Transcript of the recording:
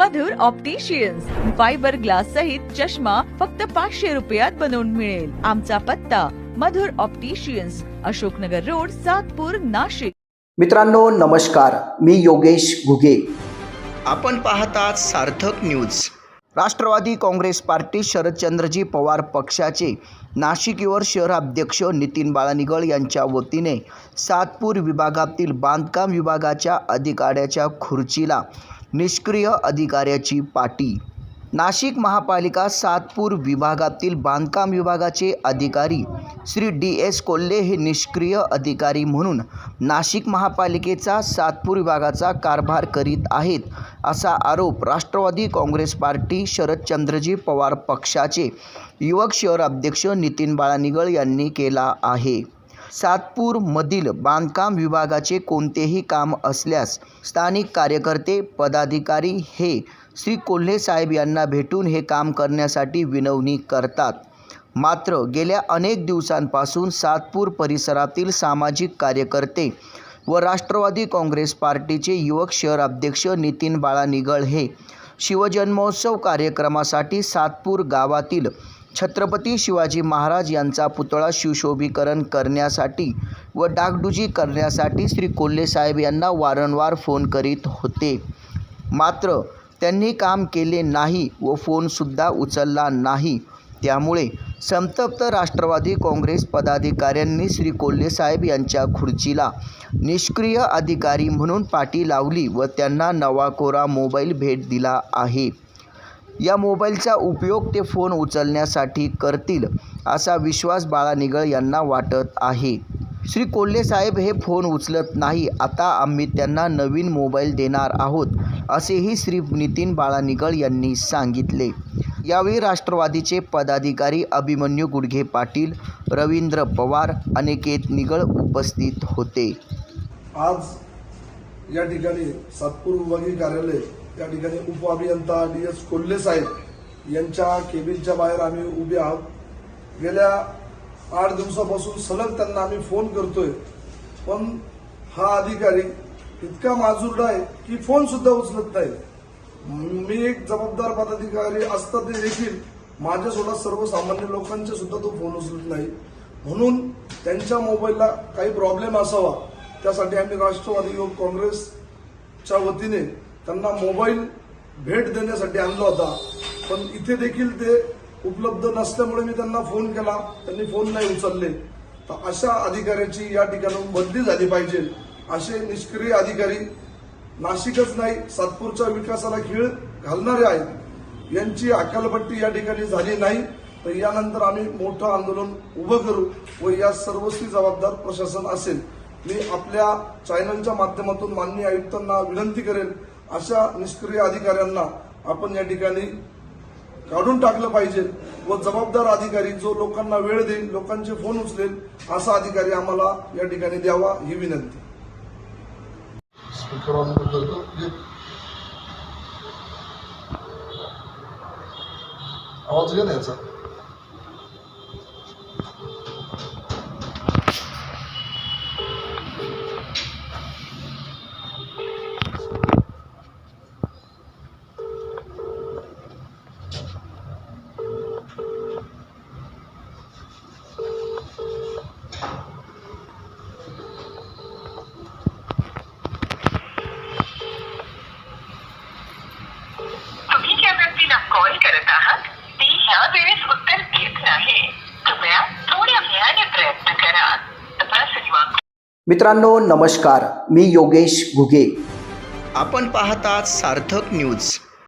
मधुर opticians fibre glass सहित चष्मा फक्त पाचशे रुपयात बनवून मिळेल. आमचा पत्ता मधुर ऑप्टिशियन्स अशोकनगर रोड सातपूर नाशिक. मित्रांनो नमस्कार. मी योगेश घुगे. आपण पाहतात सार्थक न्यूज राष्ट्रवादी काँग्रेस पार्टी शरदचंद्रजी पवार पक्षाचे नाशिक युवर शहराध्यक्ष नितीन बाळानिगळ यांच्या वतीने सातपूर विभागातील बांधकाम विभागाच्या अधिकाऱ्याच्या खुर्चीला निष्क्रिय अधिकाऱ्याची पाटी. नाशिक महापालिका सातपूर विभागातील बांधकाम विभागाचे अधिकारी श्री डी एस कोल्हे हे निष्क्रिय अधिकारी म्हणून नाशिक महापालिकेचा सातपूर विभागाचा कारभार करीत आहेत असा आरोप राष्ट्रवादी काँग्रेस पार्टी शरदचंद्रजी पवार पक्षाचे युवक शहर अध्यक्ष नितीन बाळानिगळ यांनी केला आहे. सातपूरमधील बांधकाम विभागाचे कोणतेही काम असल्यास स्थानिक कार्यकर्ते पदाधिकारी हे श्री कोल्हे साहेब यांना भेटून हे काम करण्यासाठी विनवणी करतात. मात्र गेल्या अनेक दिवसांपासून सातपूर परिसरातील सामाजिक कार्यकर्ते व राष्ट्रवादी काँग्रेस पार्टीचे युवक शहर अध्यक्ष नितीन बाळा निगळ हे शिवजन्मोत्सव कार्यक्रमासाठी सातपूर गावातील छत्रपती शिवाजी महाराज यांचा पुतळा शिवशोभीकरण करण्यासाठी व डागडुजी करण्यासाठी श्री कोल्हे साहेब यांना वारंवार फोन करीत होते. मात्र त्यांनी काम केले नाही व फोनसुद्धा उचलला नाही. त्यामुळे संतप्त राष्ट्रवादी काँग्रेस पदाधिकाऱ्यांनी श्री कोल्हे साहेब यांच्या खुर्चीला निष्क्रिय अधिकारी म्हणून पाठी लावली व त्यांना नवा कोरा मोबाईल भेट दिला आहे. या मोबाईलचा उपयोग ते फोन उचलण्यासाठी करतील असा विश्वास बाळा निगळ यांना वाटत आहे. श्री कोल्हे साहेब हे फोन उचलत नाही आता आम्ही त्यांना नवीन मोबाईल देणार आहोत असेही श्री नितीन बाळा निगळ यांनी सांगितले. यावेळी राष्ट्रवादीचे पदाधिकारी अभिमन्यू गुडघे पाटील रवींद्र पवार अनिकेत निगळ उपस्थित होते. आज या ठिकाणी सातपूर विभागीय कार्यालय त्या ठिकाणी उपअभियंता डी एस कोल्हे साहेब यांच्या केबिनच्या बाहेर आम्ही उभे आहोत. गेल्या आठ दिवसापासून सलग त्यांना आम्ही फोन करतोय. पण हा अधिकारी इतका माजुरडा आहे की फोन सुद्धा उचलत नाही. मी एक जबाबदार पदाधिकारी असता ते देखील माझ्यासोबत सर्वसामान्य लोकांचे सुद्धा तो फोन उचलत नाही. म्हणून त्यांच्या मोबाईलला काही प्रॉब्लेम असावा त्यासाठी आम्ही राष्ट्रवादी युवक काँग्रेसच्या वतीने त्यांना मोबाईल भेट देण्यासाठी आणला होता. पण इथे देखील ते उपलब्ध नसल्यामुळे मी त्यांना फोन केला. त्यांनी फोन नाही उचलले. तर अशा अधिकाऱ्याची या ठिकाणाहून बदली झाली पाहिजे. असे निष्क्रिय अधिकारी नाशिकच नाही सातपूरच्या विकासाला खीळ घालणारे आहेत. यांची अकालपट्टी या ठिकाणी झाली नाही. तर यानंतर आम्ही मोठं आंदोलन उभं करू व या सर्वस्वी जबाबदार प्रशासन असेल. मी आपल्या चॅनलच्या माध्यमातून माननीय आयुक्तांना विनंती करेन. अशा निष्क्रिय अधिकाऱ्यांना आपण या ठिकाणी काढून टाकलं पाहिजे व जबाबदार अधिकारी जो लोकांना वेळ देईल लोकांचे फोन उचलेल असा अधिकारी आम्हाला या ठिकाणी द्यावा ही विनंती. आवाज घ्या याचा? ती ह्या वेळेस उत्तर देत नाही. कृपया थोड्या वेळाने प्रयत्न करा. तपासणी मित्रांनो नमस्कार. मी योगेश घुगे. आपण पाहतात सार्थक न्यूज.